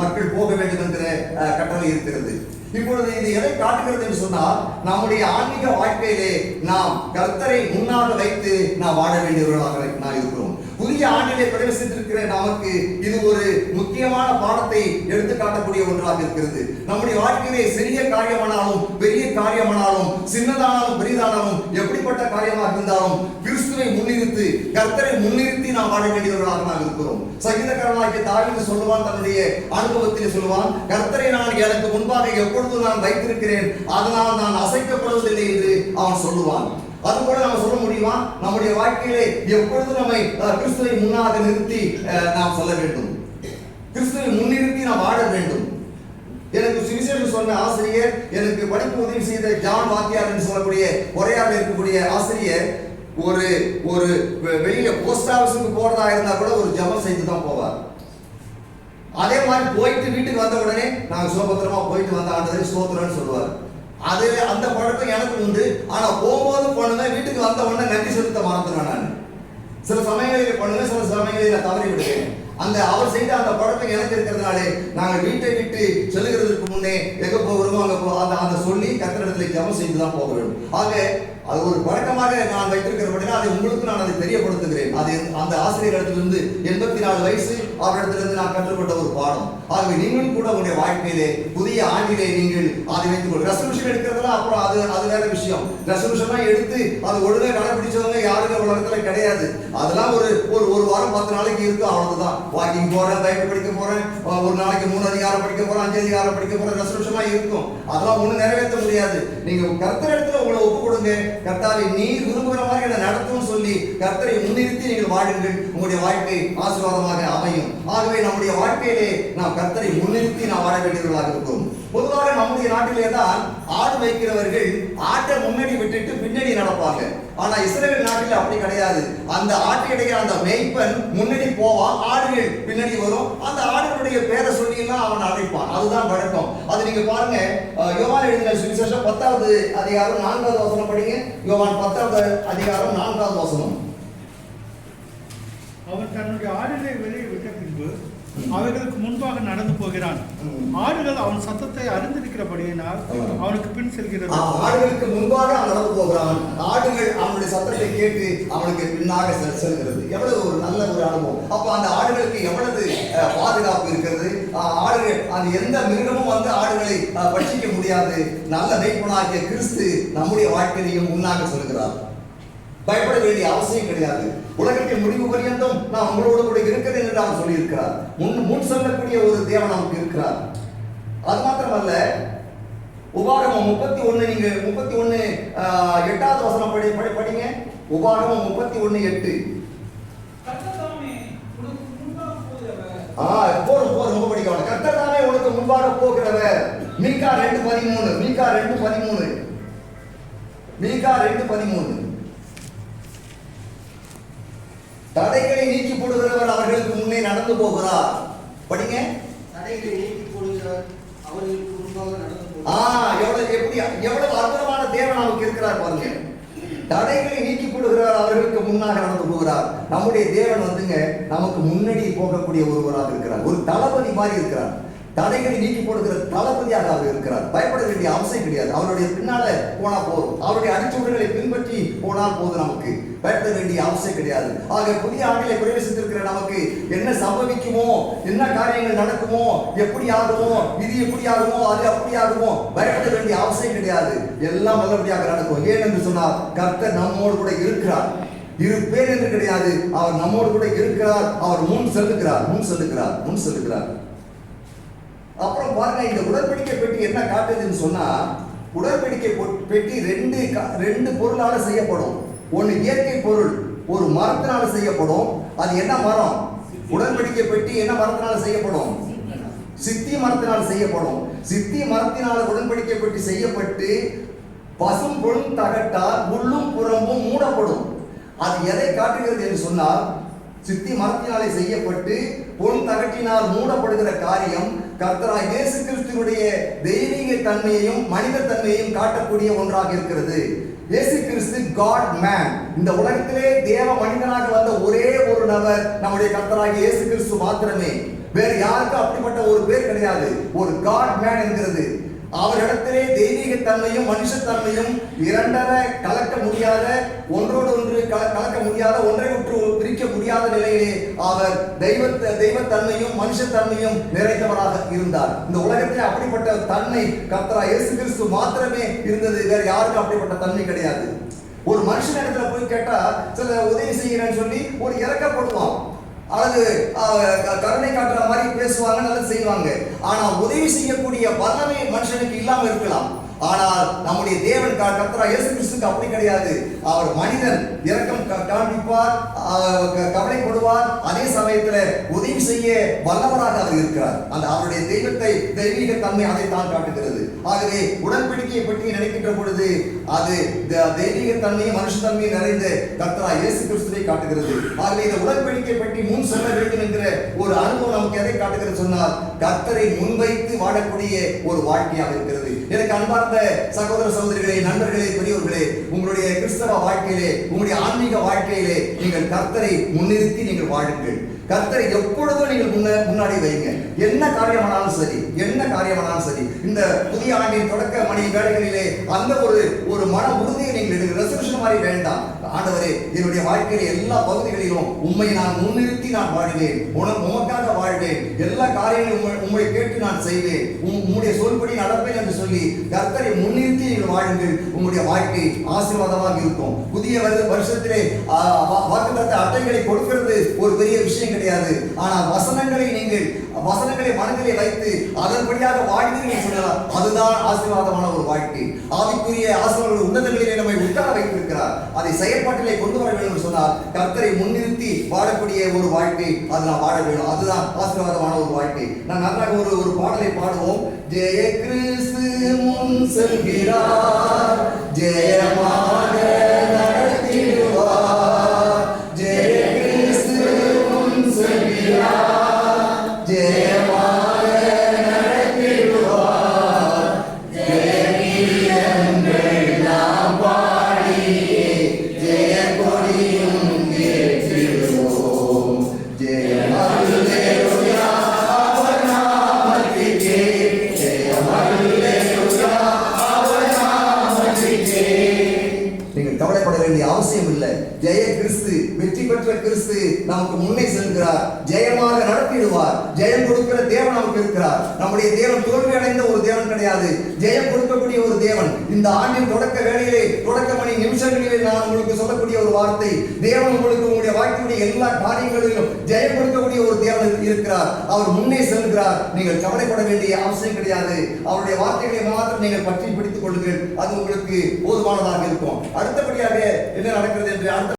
மக்கள் போக வேண்டும் என்கிற கட்டளை இருக்கிறது. இப்பொழுது இது எதை காட்டுகிறது என்று சொன்னால் நம்முடைய ஆன்மீக வாழ்க்கையிலே நாம் கர்த்தரை முன்னாக வைத்து நாம் வாழ வேண்டியவர்களாக நாம் இருக்கிறோம். புதிய ஆண்டிலே பிரவேசித்திருக்கிற நமக்கு இது ஒரு முக்கியமான பாடத்தை எடுத்து காட்டக்கூடிய ஒன்றாக இருக்கிறது. நம்முடைய வாழ்க்கையிலே சிறிய காரியமானாலும் பெரிய காரியமானாலும் சின்னதானாலும் பெரிதானாலும் எப்படிப்பட்ட காரியமாக இருந்தாலும் கிறிஸ்துவை முன்னிறுத்தி கர்த்தரை முன்னிறுத்தி நாம் வாழ வேண்டியவர்களாக நாம் இருக்கிறோம். சங்கீதக்காரனாகிய தாவீது சொல்லுவான் தன்னுடைய அனுபவத்தில் சொல்லுவான் கர்த்தரை நான் எனக்கு முன்பாக எப்பொழுதும் நான் வைத்திருக்கிறேன் அதனால் நான் அசைக்கப்படுவதில்லை என்று அவன் சொல்லுவான். அது கூட நம்ம சொல்ல முடியுமா? நம்முடைய வாழ்க்கையிலே எப்பொழுது நம்மை கிறிஸ்துவை முன்னாக நிறுத்தி நாம் சொல்ல வேண்டும்? கிறிஸ்துவை முன்னிறுத்தி நாம் வாழ வேண்டும். எனக்கு சுவிசேஷம் சொன்ன ஆசிரியர் எனக்கு படிப்பு உதவி செய்த ஜான் வாத்தியார் என்று சொல்லக்கூடிய உரையாடல் இருக்கக்கூடிய ஆசிரியர் ஒரு ஒரு வெளியில போஸ்ட் ஆஃபீஸுக்கு போறதா இருந்தா கூட ஒரு ஜெபம் செய்து தான் போவார். அதே மாதிரி போயிட்டு வீட்டுக்கு வந்த உடனே நாங்கள் சுபத்திரமா போயிட்டு வந்த ஆண்டதை சோத்திரம்னு சொல்லுவார். அது அந்த பழக்கம் எனக்கு உண்டு. ஆனா போகும்போது பண்ணுவேன் வீட்டுக்கு வந்த உடனே நன்றி செலுத்த மறந்துடுவேன் நான். சில சமயங்களில் பண்ணுவேன் சில சமயங்களில் நான் தவறி விடுவேன் அந்த அவர் செய்த அந்த பழக்கம் எனக்கு இருக்கிறதுனாலே நாங்கள் வீட்டை விட்டு செல்லுகிறதுக்கு முன்னே எங்க போகிறோமோ அங்கே போ அந்த அந்த சொல்லி கத்திரத்தில் ஜபம் செய்து தான் போக வேண்டும். ஆக அது ஒரு பழக்கமாக நான் வைத்திருக்கிறபடினா அதை உங்களுக்கு நான் அதை தெரியப்படுத்துகிறேன். அது அந்த ஆசிரியர் ஆசிரியரிடத்திலிருந்து எண்பத்தி நாலு வயசு அவரிடத்திலிருந்து நான் கற்றுக்கொண்ட ஒரு பாடம். ஆகவே நீங்களும் கூட உங்களுடைய வாழ்க்கையிலே புதிய ஆண்டிலே நீங்கள் அதை வைத்துக் கொள்ளுங்கள் ரெசல்யூஷன் எடுக்கிறதுலாம் அப்புறம் அது அது வேற விஷயம். ரெசல்யூஷன்லாம் எடுத்து அது ஒழுங்கா கடைபிடிச்சவங்க யாருமே உலகத்துல கிடையாது. அதெல்லாம் ஒரு ஒரு ஒரு வாரம் பத்து நாளைக்கு இருக்கும். அவ்வளவுதான். வாக்கிங் போறேன் பைபிள் படிக்க போறேன் ஒரு நாளைக்கு மூணு அதிகாரம் படிக்க போறேன் அஞ்சு அதிகாரம் படிக்க போறேன். ரெசல்யூஷன்லாம் இருக்கும். அதெல்லாம் ஒண்ணு நிறைவேற்ற முடியாது. நீங்க கர்த்தர் இடத்துல உங்களை ஒப்பு கொடுங்க. கர்த்தாவை நீ விரும்புகிற மாதிரி என்ன நடத்தும் சொல்லி கர்த்தரை முன்னிறுத்தி நீங்கள் வாழுங்கள். உங்களுடைய வாழ்க்கை ஆசீர்வாதமாக அமையும். ஆகவே நம்முடைய வாழ்க்கையிலே நாம் கர்த்தரை முன்னிறுத்தி நாம் வாழ வேண்டியவர்களாக இருக்கிறோம். பொதுவாக நம்முடைய நாட்டிலே தான் ஆடு வைக்கிறவர்கள் ஆட்டை முன்னாடி விட்டுட்டு பின்னாடி நடப்பாங்க. ஆனா இஸ்ரேல் நாட்டில் அப்படி கிடையாது. அந்த ஆட்டினுடைய அந்த மேய்ப்பன் முன்னாடி போவான் ஆடுகள் பின்னாடி வரும். அந்த ஆடுகளுடைய பேரை சொல்லி எல்லாம் அவன் அழைப்பான். அதுதான் வழக்கம். அது நீங்க பாருங்க யோவான் எழுதின சுவிசேஷம் பத்தாவது அதிகாரம் நான்காவது வசனம் படிங்க. யோவான் பத்தாவது அதிகாரம் நான்காவது வசனம். அவன் தன்னுடைய ஆடுகளை வெளியே அவைகளுக்கு முன்பாக நடந்து போகிறான். ஆடுகள் அவன் சத்தத்தை அறிந்திருக்கிறபடியினால். அவனுக்கு பின் செல்கிறது. ஆடுகளுக்கு முன்பாக நடந்து போகிறான். ஆடுகள் அவனுடைய சத்தத்தை கேட்டு அவனுக்கு பின்னாக செல்- செல்கிறது. எவ்வளவு ஒரு நல்ல ஒரு அனுபவம். அப்ப அந்த ஆடுகளுக்கு எவ்வளவு பாதுகாப்பு இருக்கிறது? ஆடுகள் அந்த எந்த மிருகமும் வந்து ஆடுகளை பட்சிக்க முடியாது. நல்ல மெய்ப்பனாகிய கிறிஸ்து நம்முடைய வாழ்க்கையிலையும் முன்னாக சொல்கிறார். பயப்பட வேண்டிய அவசியம் கிடையாது. உலகத்தின் முடிவு பரியந்தம் நான் உங்களோடு கூட இருக்கிறேன் என்று அவர் சொல்லியிருக்கிறார். முன் முன் சொல்லக்கூடிய ஒரு தேவன் நமக்கு இருக்கிறார். அது மாத்திரமல்ல உபாகமம் முப்பத்தி ஒண்ணு நீங்க முப்பத்தி ஒண்ணு எட்டாவது வசனம் படி படி படிங்க. உபாகமம் முப்பத்தி ஒண்ணு எட்டு. ஆ போரும் போரும் ரொம்ப படிக்க வேண்டாம் கர்த்தர் தானே உனக்கு முன்பாக போகிறவர். மீகா ரெண்டு பதிமூணு மீகா ரெண்டு பதிமூணு. மீகா ரெண்டு பதிமூணு. தடைகளை நீக்கி போடுகிறவர் அவர்களுக்கு முன்னே நடந்து போகிறார். படிங்க. தடைகளை நீக்கி போடுகிறார் அவர்களுக்கு முன்பாக நடந்து ஆ எவ்வளவு எப்படி எவ்வளவு அற்புதமான தேவன் நமக்கு இருக்கிறார் பாருங்க. தடைகளை நீக்கி போடுகிறார் அவர்களுக்கு முன்னாக நடந்து போகிறார். நம்முடைய தேவன் வந்துங்க நமக்கு முன்னாடி போகக்கூடிய ஒருவராக இருக்கிறார். ஒரு தளபதி மாதிரி இருக்கிறார். தடைகளை நீக்கி போடுகிற தளபதியாக அவர் இருக்கிறார். பயப்பட வேண்டிய அவசியம் கிடையாது. அவருடைய பின்னால போனா போதும். அவருடைய அடிச்சுவடுகளை பின்பற்றி போனால் போதும் நமக்கு. பயப்பட வேண்டிய அவசியம் கிடையாது. ஆக புதிய ஆண்டிலே பிரவேசித்திருக்கிற நமக்கு என்ன சம்பவிக்குமோ என்ன காரியங்கள் நடக்குமோ எப்படி ஆகுமோ இது எப்படி ஆகுமோ அது அப்படி ஆகுமோ பயப்பட வேண்டிய அவசியம் கிடையாது. எல்லாம் நல்லபடியாக நடக்கும். ஏன் என்று சொன்னால் கர்த்தர் நம்மோடு கூட இருக்கிறார். பேர் என்று கிடையாது. அவர் நம்மோடு கூட இருக்கிறார். அவர் முன் செல்லுகிறார். முன் செல்லுகிறார். முன் செல்லுகிறார். அப்புறம் பாருங்க இந்த உடன்படிக்கை பெட்டி என்ன காட்டுதுன்னு சொன்னா உடன்படிக்கை பெட்டி ரெண்டு ரெண்டு பொருளால செய்யப்படும். ஒன்னு இயற்கை பொருள் ஒரு மரத்தினால செய்யப்படும். அது என்ன மரம்? உடன்படிக்கை பெட்டி என்ன மரத்தினால செய்யப்படும்? சித்தி மரத்தினால் செய்யப்படும். சித்தி மரத்தினால் உடன்படிக்கை பெட்டி செய்யப்பட்டு பசும் பொழும் தகட்டால் உள்ளும் புறம்பும் மூடப்படும். அது எதை காட்டுகிறது என்று சொன்னால் சித்தி மரத்தினாலே செய்யப்பட்டு பொன் தகட்டினால் மூடப்படுகிற காரியம் கர்த்தராய் இயேசு கிறிஸ்துவனுடைய தெய்வீக தன்மையையும் மனித தன்மையையும் காட்டக்கூடிய ஒன்றாக இருக்கிறது. இயேசு கிறிஸ்து காட் மேன் இந்த உலகத்திலே தேவ மனிதனாக வந்த ஒரே ஒரு நபர் நம்முடைய கர்த்தராக இயேசு கிறிஸ்து மாத்திரமே. வேறு யாருக்கும் அப்படிப்பட்ட ஒரு பேர் கிடையாது. ஒரு காட் மேன் என்கிறது. அவரிடத்திலே தெய்வீக தன்மையும் மனுஷத்தன்மையும் இரண்டரை கலக்க முடியாத ஒன்றோடு ஒன்று கல- கலக்க முடியாத ஒன்றை ஒன்று பிரிக்க முடியாத நிலையிலே அவர் தெய்வ தெய்வத்தன்மையும் மனுஷத்தன்மையும் நிறைந்தவராக இருந்தார். இந்த உலகத்தில் அப்படிப்பட்ட தன்மை கத்தரா இயேசு கிறிஸ்து மாத்திரமே இருந்தது. வேற யாருக்கும் அப்படிப்பட்ட தன்மை கிடையாது. ஒரு மனுஷன் இடத்துல போய் கேட்டா சில உதவி செய்கிறேன்னு சொல்லி ஒரு இறக்கப்படுவான் அல்லது கருணை காட்டுற மாதிரி பேசுவாங்க நல்லது செய்வாங்க. ஆனா உதவி செய்யக்கூடிய வல்லமை மனுஷனுக்கு இல்லாம இருக்கலாம். ஆனால் நம்முடைய தேவன் கர்த்தரா இயேசு கிறிஸ்துக்கு அப்படி கிடையாது. அவர் மனிதன் இரக்கம் காண்பிப்பார் கவலைப்படுவார். அதே சமயத்துல உதவி செய்ய வல்லவராக அவர் இருக்கிறார். அந்த அவருடைய தெய்வத்தை தெய்வீக தன்மை அதை தான் காட்டுகிறது. ஆகவே உடன்படிக்கையை பற்றி நினைக்கின்ற பொழுது அது த- தெய்வீக தன்மையும் மனுஷ தன்மையும் நிறைந்த கர்த்தரா இயேசு கிறிஸ்துவை காட்டுகிறது. ஆகவே இந்த உடன்படிக்கை பற்றி முன் சொல்ல வேண்டும் என்கிற ஒரு அனுபவம் நமக்கு எதை காட்டுகிறது சொன்னால் கர்த்தரை முன்வைத்து வாழக்கூடிய ஒரு வாழ்க்கையாக இருக்கிறது. எனக்கு அன்பார்ந்த சகோதர சகோதரிகளே நண்பர்களே பெரியவர்களே உங்களுடைய கிறிஸ்தவ வாழ்க்கையிலே உங்களுடைய ஆன்மீக வாழ்க்கையிலே நீங்கள் கர்த்தரை முன்னிறுத்தி நீங்கள் வாழுங்கள். கர்த்தரை எப்பொழுதும் நீங்கள் முன்ன முன்னாடி வைங்க என்ன காரியமானாலும் சரி என்ன காரியமானாலும் சரி இந்த புதிய ஆண்டின் தொடக்க மணி வேலைகளிலே அந்த ஒரு ஒரு மன உறுதியை நீங்கள் எடுங்க. ரெசல்யூஷன் மாதிரி வேண்டாம். ஆண்டவரே என்னுடைய வாழ்க்கையில எல்லா பகுதிகளிலும் உண்மை நான் முன்னிறுத்தி நான் வாழ்வேன். உன- உமக்காக வாழ்வேன். எல்லா காரியங்களும் உம்மை- கேட்டு நான் செய்வேன். உம்முடைய சொல்படி நடப்பேன் என்று சொல்லி கர்த்தரை முன்னிறுத்தி நீங்கள் வாழுங்கள். உங்களுடைய வாழ்க்கை ஆசீர்வாதமாக இருக்கும். புதிய வருஷத்திலே ஆ, அட்டைகளை கொடுக்கிறது ஒரு பெரிய விஷயம் கிடையாது. ஆனால் வசனங்களை நீங்கள் வசனங்களை மனதிலே வைத்து அதன்படியாக வாழ்வீர்கள் சொல்லலாம். அதுதான் ஆசீர்வாதமான ஒரு வாழ்க்கை. ஆவிக்குரிய ஆசீர்வாதங்கள் உன்னதங்களிலே நம்மை உட்கார வைத்திருக்கிறார். அதை செயல்பாட்டிலே கொண்டு வர வேண்டும் என்று சொன்னால் கர்த்தரை முன்னிறுத்தி வாழக்கூடிய ஒரு வாழ்க்கை அது நான் வாழ வேண்டும். அதுதான் ஆசீர்வாதமான ஒரு வாழ்க்கை நான் நன்றாக ஒரு ஒரு பாடலை பாடுவோம். ஜெய கிறிஸ்து முன் செல்கிறார் ஜெயமாக இல்லை. ஜெய கிறிஸ்து வெற்றி பெற்ற கிறிஸ்து நமக்கு முன்னே செல்கிறார். ஜெயமாக நடத்திடுவார். ஜெயம் கொடுக்கிற தேவன் நமக்கு இருக்கிறார். நம்முடைய தேவன் தோல்வி அடைந்த ஒரு தேவன் கிடையாது. ஜெயம் கொடுக்கக்கூடிய ஒரு தேவன். இந்த ஆண்டின் தொடக்க வேளையிலே தொடக்க மணி நிமிஷங்களிலே நான் உங்களுக்கு சொல்லக்கூடிய ஒரு வார்த்தை. தேவன் உங்களுக்கு உங்களுடைய வாழ்க்கையுடைய எல்லா காரியங்களிலும் ஜெயம் கொடுக்கக்கூடிய ஒரு தேவன் இருக்கிறார். அவர் முன்னே செல்கிறார். நீங்கள் கவலைப்பட வேண்டிய அவசியம் கிடையாது. அவருடைய வார்த்தைகளை மாத்திரம் நீங்கள் பற்றி பிடித்துக் கொள்ளுங்கள். அது உங்களுக்கு போதுமானதாக இருக்கும். அடுத்தபடியாக என்ன நடக்கிறது? என்று அடுத்த